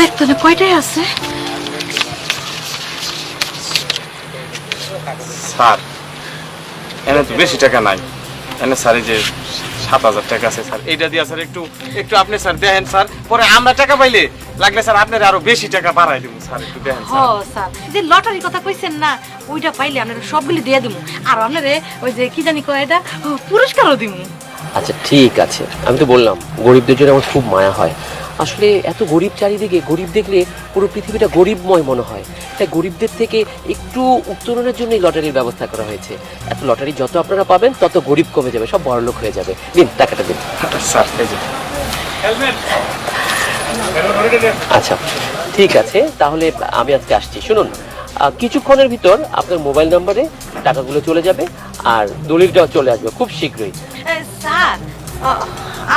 দেখতো না কয়টাই আছে? স্যার এনে তো বেশি টাকা নাই। এনে স্যার এই যে সাত হাজার টাকা আছে স্যার এইটা দিয়া স্যার একটু একটু আপনি স্যার দেখেন স্যার পরে আমরা টাকা পাইলে লাগলে স্যার আপনার আরও বেশি টাকা বাড়াই দেবো স্যার একটু দেখেন স্যার। স্যার। যে লটারির কথা কইছেন না ওইটা পাইলে আপনারা সবগুলি দিয়ে দিমু। আর আপনারে ওই যে কি জানি কয় এটা পুরস্কারও দিমু। আচ্ছা ঠিক আছে। আমি তো বললাম গরিবদের জন্য আমার খুব মায়া হয়। আসলে এত গরিব চারিদিকে গরিব দেখলে পুরো পৃথিবীটা গরিবময় মনে হয়। তাই গরিবদের থেকে একটু উত্তরণের জন্য এই লটারির ব্যবস্থা করা হয়েছে। এত লটারি যত আপনারা পাবেন তত গরিব কমে যাবে সব বড়লোক হয়ে যাবে। দিন টাকাটা দিন। আচ্ছা ঠিক আছে তাহলে আমি আজকে আসছি। শুনুন কিছুক্ষণের ভিতর আপনার মোবাইল নাম্বারে টাকাগুলো চলে যাবে আর দলিলটাও চলে আসবে খুব শীঘ্রই। স্যার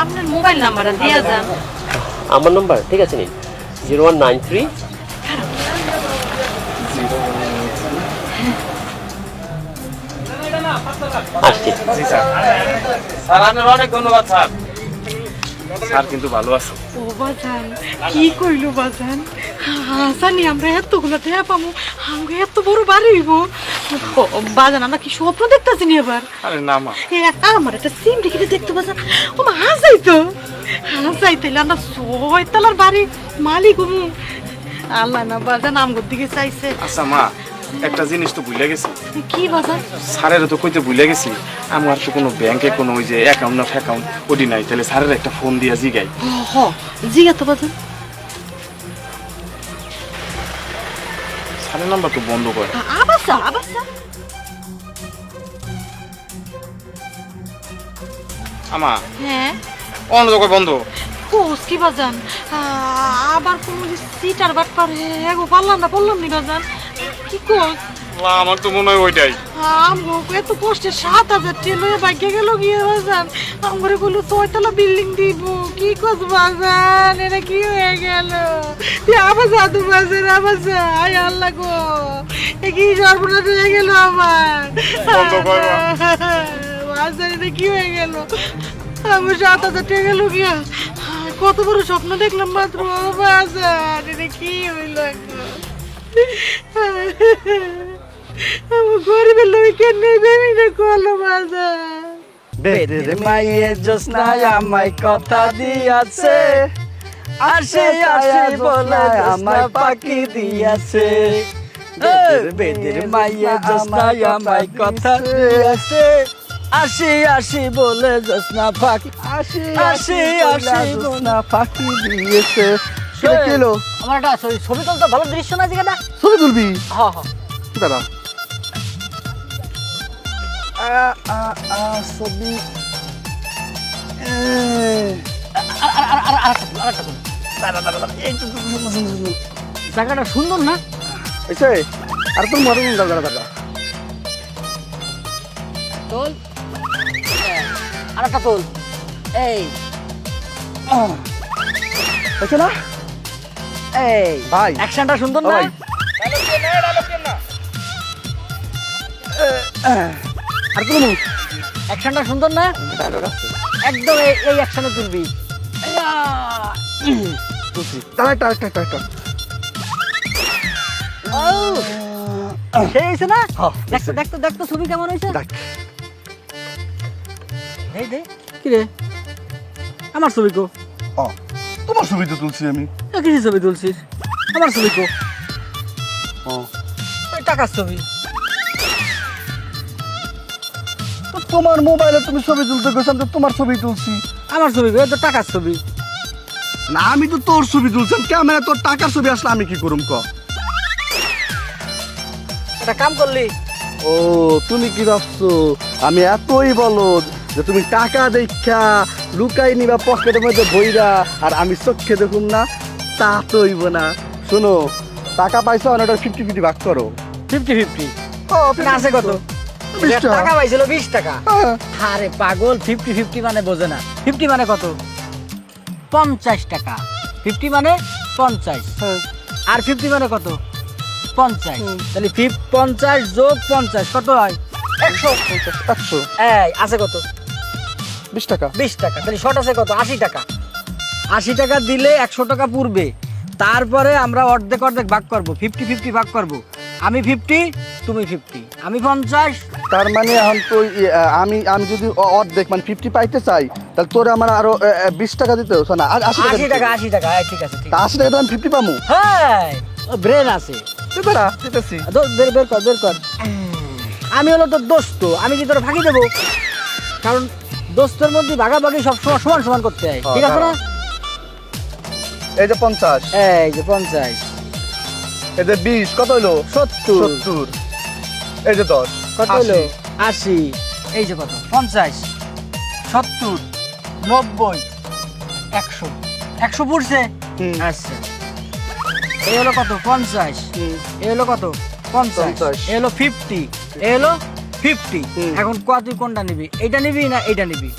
আপনার মোবাইল নাম্বারটা দিয়ে যান। আমার নাম্বার? ঠিক আছে, নিন। Zero one nine three. আসছি। জি, স্যার। স্যার, আপনার অনেক ধন্যবাদ, স্যার। স্যার কিন্তু ভালো আছে। ও বাজান কি কইলো বাজান? হাসানি আমরা এতগুলো টাকা পামু আমাকে এত বড় বাড়ি হইব। বাজান আমরা কি স্বপ্ন দেখতেছি নি এবার? আরে না মা। আমার একটা সিম টিকিটে দেখতে বাজান। ও মা হাসাই তো। হাসাই তাইলে আমরা ছয় তলার বাড়ি মালিক হমু। আল্লাহ না বাজান আমগর দিকে চাইছে। আচ্ছা মা। একটা জিনিস তো ভুলে গেছি। কি বাজান স্যারের তো কইতে ভুলে গেছি। আমার তো কোনো ব্যাংকে কোনো ওই যে অ্যাকাউন্ট না ফ্যাকাউন্ট ওটি নাই। তাহলে স্যারের একটা ফোন দিয়া জিগাই। হ জিগা তো বাজান স্যারের নাম্বার তো বন্ধ করে। আবার স্যার আবার স্যার। আমা হ্যাঁ? অন্য জায়গায় বন্ধ। কোস কি বাজান? আবার কোন সিট আর বাট পার এগো পারলাম না বললাম নি বাজান। কি কোস না, আমার তো মনে হয় ওইটাই। আমগো এত কষ্টে সাত হাজার টেন হয়ে বাইকে গেল গিয়ে বাজান আমগরে বলল ছয়তলা বিল্ডিং দিব। কি কোস বাজান এটা কি হয়ে গেল? আবার জাদু বাজান আবার যা। আয় আল্লাহ গো। এ কি সর্বনাশ হয়ে গেল আমার। বাজান এটা কি হয়ে গেল? আমার সাত হাজার টাকা গেল গিয়া। কত বড় স্বপ্ন দেখলাম মাত্র বাজার। এটা কি হইল এখন? আমার গরিবের লোক কেনে না কলো বাজার বেদের মাইয়ে জোসনায় আমায় কথা দিয়াছে। আসে আসে বলে আমায় পাখি দিয়াছে। বেদের মাইয়ে জোসনায় আমায় কথা দিয়াছে। আসি আসি বলে জোসনা পাখি। আসি আসি আসি জোসনা পাখি দিয়েছে। সেটা কি হলো আমার একটা ছবি তুলতে ভালো দৃশ্য না যেখানে ছবি তুলবি? হ্যাঁ হ্যাঁ দাঁড়া। আ আ আ ছবি। জায়গাটা সুন্দর না? এসে আর তোর মরে দাঁড়া দাঁড়া দাঁড়া। তোল। আর একটা তোল। এই। হয়েছে না। এই ভাই। অ্যাকশনটা সুন্দর না? ভাই। আর কোনো অ্যাকশনটা সুন্দর না? একদম এই অ্যাকশনে তুলবি। সেই হয়েছে না? দেখতো দেখতো দেখতো ছবি কেমন হয়েছে? দে। কি রে? আমার ছবি কো। তোমার ছবি তো তুলছি আমি। কিসের ছবি তুলছিস? আমার ছবি কো। ও। টাকার ছবি। তো তোমার মোবাইলে তুমি ছবি তুলতে গেছিলাম তো তোমার ছবি তুলছি। আমার ছবি তো টাকার ছবি। না আমি তো তোর ছবি তুলছিলাম ক্যামেরা তোর টাকার ছবি আসলে আমি কি করুম ক? একটা কাম করলি। ও তুমি কি ভাবছ? আমি এতই বলো যে তুমি টাকা দেখা লুকাই নিবা পকেটের মধ্যে বইরা আর আমি চোখে দেখুন না তা তো হইব না। শোনো টাকা পাইছো আর ওটা ফিফটি ফিফটি ভাগ করো। ফিফটি ফিফটি ও আছে কত? টাকা। টাকা পাইছিল বিশ টাকা। হ্যাঁ। আরে পাগল ফিফটি ফিফটি মানে বোঝে না। ফিফটি মানে কত? পঞ্চাশ টাকা। ফিফটি মানে পঞ্চাশ। হ্যাঁ। আর ফিফটি মানে কত? পঞ্চাশ। তাহলে ফিফ পঞ্চাশ যোগ পঞ্চাশ কত হয়? একশো। একশো। আছে কত? বিশ টাকা। বিশ টাকা তাহলে শর্ট আছে কত? আশি টাকা। আশি টাকা দিলে একশো টাকা পূর্বে তারপরে আমরা অর্ধেক অর্ধেক ভাগ করব। ফিফটি ফিফটি ভাগ করব। আমি ফিফটি তুমি ফিফটি আমি পঞ্চাশ। তার মানে এখন তো আমি আমি যদি অর্ধেক মানে ফিফটি পাইতে চাই তাহলে তোর আমার আরও বিশ টাকা দিতে হতো না আশি টাকা আশি টাকা। আশি টাকা হ্যাঁ, ঠিক আছে ঠিক আছে। আশি টাকা তো আমি ফিফটি পাবো। হ্যাঁ ব্রেন আছে। তুই বেড়া দিতেছি। দো- বের বের কর বের কর। আমি হলো তোর দোস্ত আমি কি তোর ফাঁকি দেবো? কারণ দোস্তের মধ্যে ভাগাভাগি সব সময় সমান সমান করতে হয় ঠিক আছে না? এই যে পঞ্চাশ। এই যে পঞ্চাশ। এই যে বিশ কত হইল? সত্তর। সত্তর। এই যে দশ কত হলো আশি। এই যে কত? পঞ্চাশ। সত্তর। নব্বই। একশো। একশো পড়ছে? হুম। আচ্ছা। এই হলো কত? পঞ্চাশ। এই হলো কত? পঞ্চাশ। এই হলো ফিফটি এই হলো ফিফটি। এখন কত তুই কোনটা নিবি? এইটা নিবি না এইটা নিবি?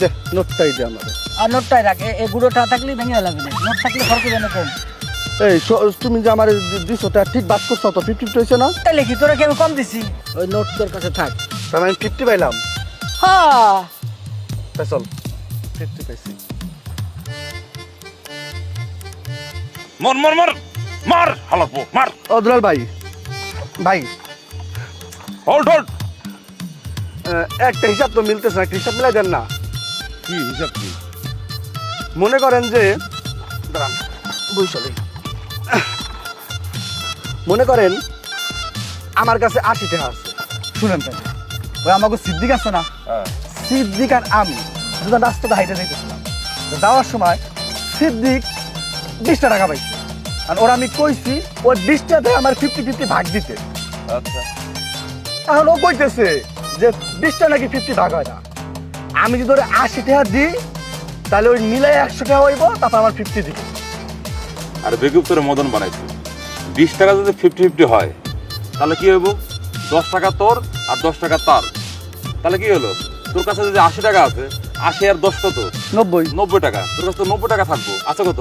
দে নোটটাই দে আমাদের। আর নোটটাই রাখ এই গুঁড়োটা থাকলে ভেঙে লাগবে না নোট থাকলে খরচ হবে কম। এই তুমি যে আমার দিছো তা ঠিক বাদ করছ তো? ফিফটি ফিফটি হয়েছে না? তাইলে কি তোরা কি আমি কম দিছি? ওই নোট তোর কাছে থাক। তার মানে ফিফটি পাইলাম। হ্যাঁ চল ফিফটি পাইছি। মর মর মর মার হালাপো মার। ও ভাই। ভাই। হোল্ড হোল্ড একটা হিসাব তো মিলতেছে না একটা হিসাব মিলাই দেন না। কি হিসাব কি? মনে করেন যে দাঁড়ান মনে করেন আমার কাছে আশি টাকা আছে। শুনেন তাই ওই আমাকে সিদ্দিক আছে না? সিদ্দিক আর আমি দুজন রাস্তাটা হাইটে যাইতেছিলাম। যাওয়ার সময় সিদ্দিক বিশটা টাকা পাইছে। আর ওরা আমি কইছি ওই বিশটাতে আমার ফিফটি ফিফটি ভাগ দিতে। আচ্ছা। এখন ও কইতেছে যে বিশটা নাকি ফিফটি ভাগ হয় না। আমি যদি ওরা আশি টাকা দিই তাহলে ওই মিলাই একশো টাকা হইব তারপর আমার ফিফটি দিবে। আর বেকুব তোর মদন বানাইছে। বিশ টাকা যদি ফিফটি ফিফটি হয় তাহলে কি হইব? দশ টাকা তোর আর দশ টাকা তার। তাহলে কি হলো? তোর কাছে যদি আশি টাকা আছে আশি আর দশ কত? নব্বই। নব্বই টাকা। তোর কাছে তো নব্বই টাকা থাকব। আছে কত?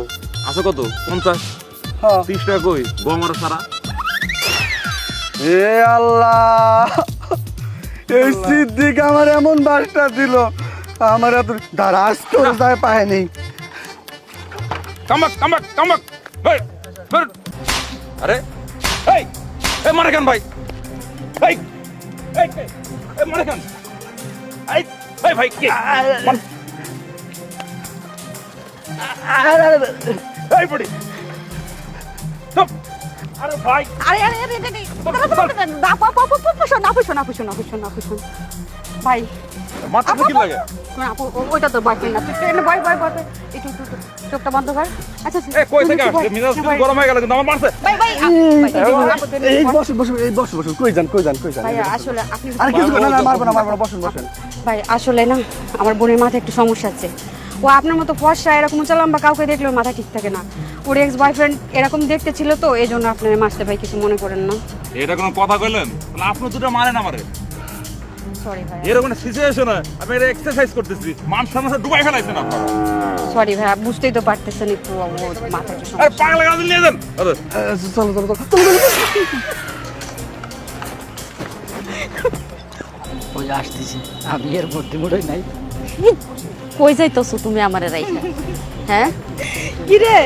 আছে কত? পঞ্চাশ। হ্যাঁ। ত্রিশ টাকা কই? গম আর সারা এ আল্লাহ! এই সিদ্দিক আমার এমন বাসটা দিল। আমার এত দাঁড়াস তো যায় পায় নেই কামাক কামাক কামাক এই, আরে এই এই মানে কেন ভাই? এই এই এই, এই এই এই ভাই কে? মান- এই বড়ি। চুপ আরে ভাই। আরে আরে আরে আরে, আরে, দাঁড়া, দাঁড়া, দাঁড়া, না, পা- পা- পা- পা- পা- না পুষো না পুষো না পুষো না পুষো ভাই। মাথা আপু, লাগে। না, ওইটা তোর বয়ফ্রেন্ড না। তুই ট্রেনে বয় বয় বয় বয়। একটু একটু একটু, চোখটা বন্ধ কর। আচ্ছা আচ্ছা, এ কই থেকে আসছে মিজাজ একটু কিন্তু বয়। গরম হয়ে গেল কিন্তু আমার মারছে। ভাই ভাই এই যে, আপু, এই বয়। বসুন বসুন এই বসুন বসুন কই যান কই যান কই যান। ভাই আসলে আপনি আরে কিছু না না মারবো না মারবো না বসুন বসুন। ভাই আসলে না আমার বোনের মাথায় একটু সমস্যা আছে। ও আপনার মতো ফর্সা এরকম উঁচালাম বা কাউকে দেখলে ওর মাথা ঠিক থাকে না। ওর এক্স বয়ফ্রেন্ড এরকম দেখতে ছিল তো এই জন্য আপনার মারতে ভাই কিছু মনে করেন না। এটা কোনো কথা কইলেন? তাহলে আপনি দুটো মারেন আমারে। সরি ভাই এরকম সিচুয়েশনে আমি এটা এক্সারসাইজ করতেছি। মান সামনে ডুবাই ফেলাইছেন আপনারা সরি ভাই বুঝতেই তো পারতেছেন একটু ওর মাথায় একটু আরে পাগলা গাছ নিয়ে যান। চলো চলো চলো চলো, চলো, চলো। ওই আসতেছি আমি এর মধ্যে মোড়ই নাই। কই যাইতেছো তুমি আমারে রাইখা? হ্যাঁ? কি রে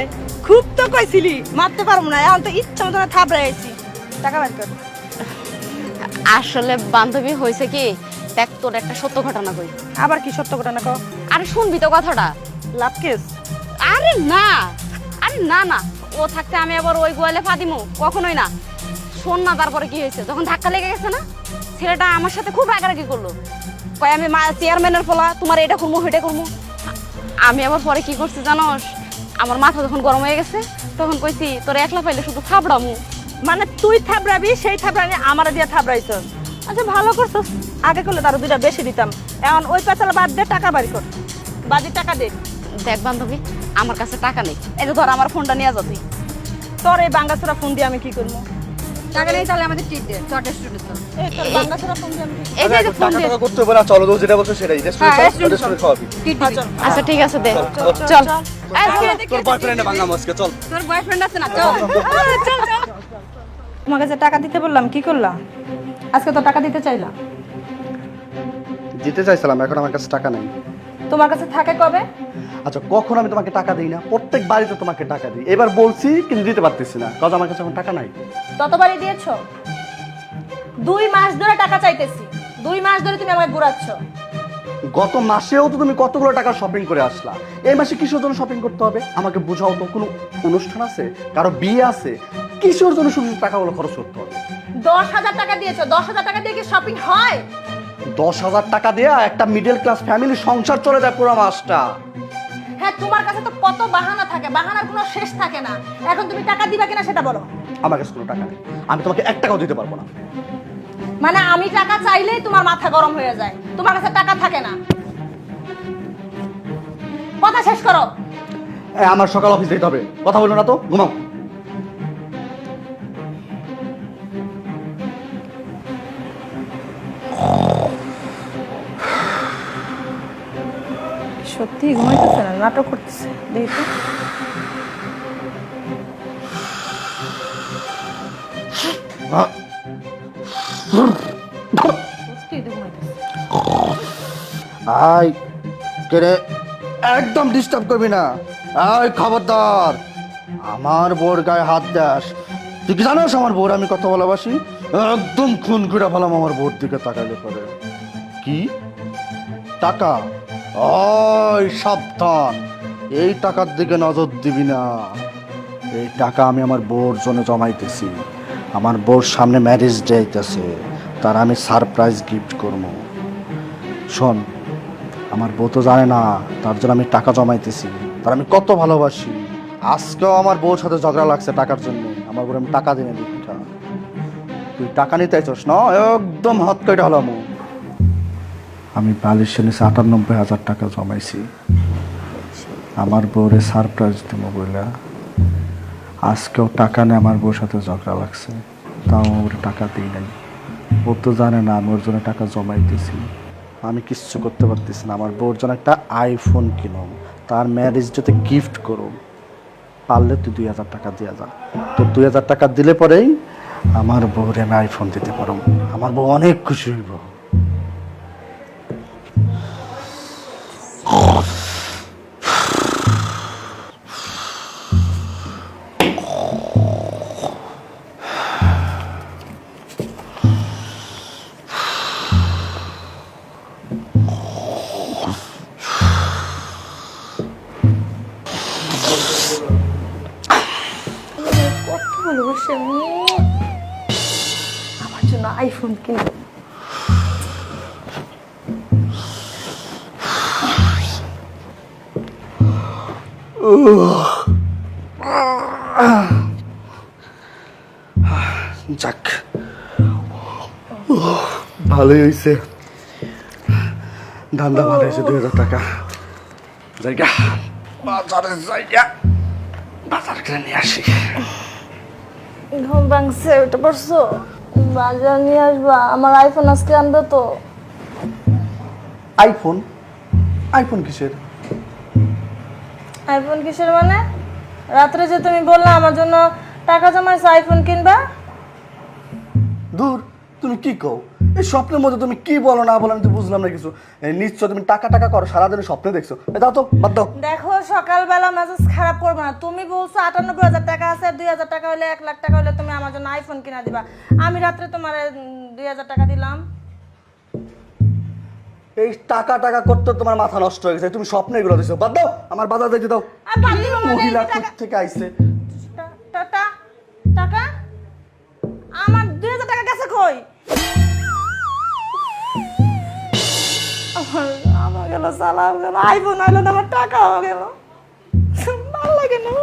খুব তো কইছিলি মারতে পারব না এখন তো ইচ্ছা মতো থাপড়ে আইছি। টাকা বের কর। আসলে বান্ধবী হয়েছে কি দেখ তোর একটা সত্য ঘটনা কই। আবার কি সত্য ঘটনা কও? আরে শুনবি তো কথাটা। Love case? আরে না আরে না না। ও থাকতে আমি আবার ওই গোয়ালে পা দিমু কখনোই না। শোন না তারপরে কি হয়েছে যখন ধাক্কা লেগে গেছে না ছেলেটা আমার সাথে খুব রাগারাগি করল। কয়, আমি মা চেয়ারম্যানের ফলা তোমার এটা করব সেটা করব আমি আবার পরে কি করছি জানোস? আমার মাথা যখন গরম হয়ে গেছে, তখন কইছি, তোর একলা পাইলে শুধু থাবড়ামু। মানে তুই থাপড়াবি সেই থাপড়ানি আমার দিয়ে থাপড়াইছ আচ্ছা ভালো করছস। আগে করলে তার দুইটা বেশি দিতাম। এখন ওই পেঁচালা বাদ দে, টাকা বাড়ি কর। বাজি টাকা দে। দেখ বান্ধবী, আমার কাছে টাকা নেই। এই যে ধর, আমার ফোনটা নিয়ে যা তুই। তোর এই বাঙ্গাছড়া ফোন দিয়ে আমি কি করব টাকা নেই তাহলে আমাদের ট্রিট দে চটের স্টুডিও এই তোর বাঙ্গাছড়া ফোন দিয়ে আমি কি এই যে ফোন দে টাকা করতে হবে না চলো যেটা বলছো সেটাই। রেস্টুরেন্ট রেস্টুরেন্ট খাওয়াবি। আচ্ছা ঠিক আছে দে। চল, তোর বয়ফ্রেন্ডে ভাঙা মাছকে চল। তোর বয়ফ্রেন্ড আছে না চল। তোমাকে যে টাকা দিতে বললাম কি করলা? আজকে তো টাকা দিতে চাইলা। দিতে চাইছিলাম এখন আমার কাছে টাকা নাই। তোমার কাছে থাকে কবে? আচ্ছা কখন আমি তোমাকে টাকা দিই না? প্রত্যেক বাড়িতে তোমাকে টাকা দিই। এবার বলছি কিন্তু দিতে পারতেছি না। কাজ আমার কাছে এখন টাকা নাই। ততবারই দিয়েছ? দুই মাস ধরে টাকা চাইতেছি। দুই মাস ধরে তুমি আমাকে ঘুরাচ্ছ। গত মাসেও তো তুমি কতগুলো টাকা শপিং করে আসলা? এই মাসে কিসের জন্য শপিং করতে হবে? আমাকে বোঝাও তো কোনো অনুষ্ঠান আছে? কারও বিয়ে আছে? কিসের জন্য শুধু টাকাগুলো খরচ করতে হবে? দশ হাজার টাকা দিয়েছ। দশ হাজার টাকা দিয়ে কি শপিং হয়? দশ হাজার টাকা দেয়া একটা মিডল ক্লাস ফ্যামিলির সংসার চলে যায় পুরো মাসটা। হ্যাঁ তোমার কাছে তো কত বাহানা থাকে বাহানার কোনো শেষ থাকে না। এখন তুমি টাকা দিবা কিনা সেটা বলো। আমার কাছে কোনো টাকা নেই। আমি তোমাকে এক টাকাও দিতে পারব না। মানে আমি টাকা চাইলেই তোমার মাথা গরম হয়ে যায়। তোমার কাছে টাকা থাকে না। কথা শেষ করো। আমার সকাল অফিস যেতে হবে। কথা বলব না তো? ঘুমাও। সত্যি ঘুমাইতেছে না, নাটক করতেছে, দেখি। আয় কেরে একদম ডিস্টার্ব করবি না। আয়, খবরদার। আমার বোর গায়ে হাত দাস। তুই কি জানোস আমার বোর আমি কত ভালোবাসি? একদম খুন করে ফেলাম আমার বোর দিকে তাকাইলে করে কি? টাকা? ওই সাবধান। এই টাকার দিকে নজর দিবি না। এই টাকা আমি আমার বউর জন্য জমাইতেছি। আমার বউর সামনে ম্যারেজ ডে তার আমি সারপ্রাইজ গিফট করব। শোন, আমার বউ তো জানে না, তার জন্য আমি টাকা জমাইতেছি। তার আমি কত ভালোবাসি। আজকেও আমার বউর সাথে ঝগড়া লাগছে টাকার জন্য। আমার বউ আমি টাকা দিনে দীক্ষা তুই টাকা নিতে চাইছস না? একদম হাত কেটে হলাম। আমি বালিশের নিচে আটানব্বই হাজার টাকা জমাইছি। আমার বউরে সারপ্রাইজ দেব বইলা। আজকেও টাকা নিয়ে আমার বউর সাথে ঝগড়া লাগছে। তাও ওর টাকা দিই নাই। ও তো জানে না আমি ওর জন্য টাকা জমাই জমাইতেছি। আমি কিচ্ছু করতে পারতেছি না। আমার বউর জন্য একটা আইফোন কিনো তার ম্যারেজ যাতে গিফট করো পারলে তুই দুই হাজার টাকা দিয়ে যা। তো দুই হাজার টাকা দিলে পরেই আমার বউরে আমি আইফোন দিতে পারো আমার বউ অনেক খুশি হইব। আইফোন কিনবো যাক। ভালোই হয়েছে ধান্দা ভালো হয়েছে দুই হাজার টাকা। জায়গা। বাজারের জায়গা। বাজার করে নিয়ে আসি। ঘুম ভাঙছে ওটা পড়ছো? বাজার নিয়ে আসবা। আমার আইফোন আজকে আনবে তো। আইফোন আইফোন কিসের? আইফোন কিসের মানে? রাত্রে যে তুমি বললা আমার জন্য টাকা জমাইছো আইফোন কিনবা? দূর তুমি কি কও? এই স্বপ্নের মধ্যে তুমি কি বলো না বলো আমি তো বুঝলাম না কিছু। এই নিশ্চয় তুমি টাকা টাকা করো সারাদিন স্বপ্নে দেখছ। এ দাও তো বাদ দাও। দেখো সকালবেলা মেজাজ খারাপ করব না। তুমি বলছো আটানব্বই হাজার টাকা আছে আর দুই হাজার টাকা হলে এক লাখ টাকা হলে তুমি আমার জন্য আইফোন কিনা দিবা। আমি রাত্রে তোমার দুই হাজার টাকা দিলাম। এই টাকা টাকা করতে তোমার মাথা নষ্ট হয়ে গেছে। তুমি স্বপ্নে এগুলো দিছো বাদ দাও আমার বাজার দেখতে দাও। আর বাদ দিবো মানে মহিলা এই টাকা- থেকে আইছে? টা- টা- টা- টাকা? আমার দুই হাজার টাকা গেছে কই? আমার গেল সালাম গেল আইফোন আইলো আমার টাকাও গেল। ভালো লাগে না।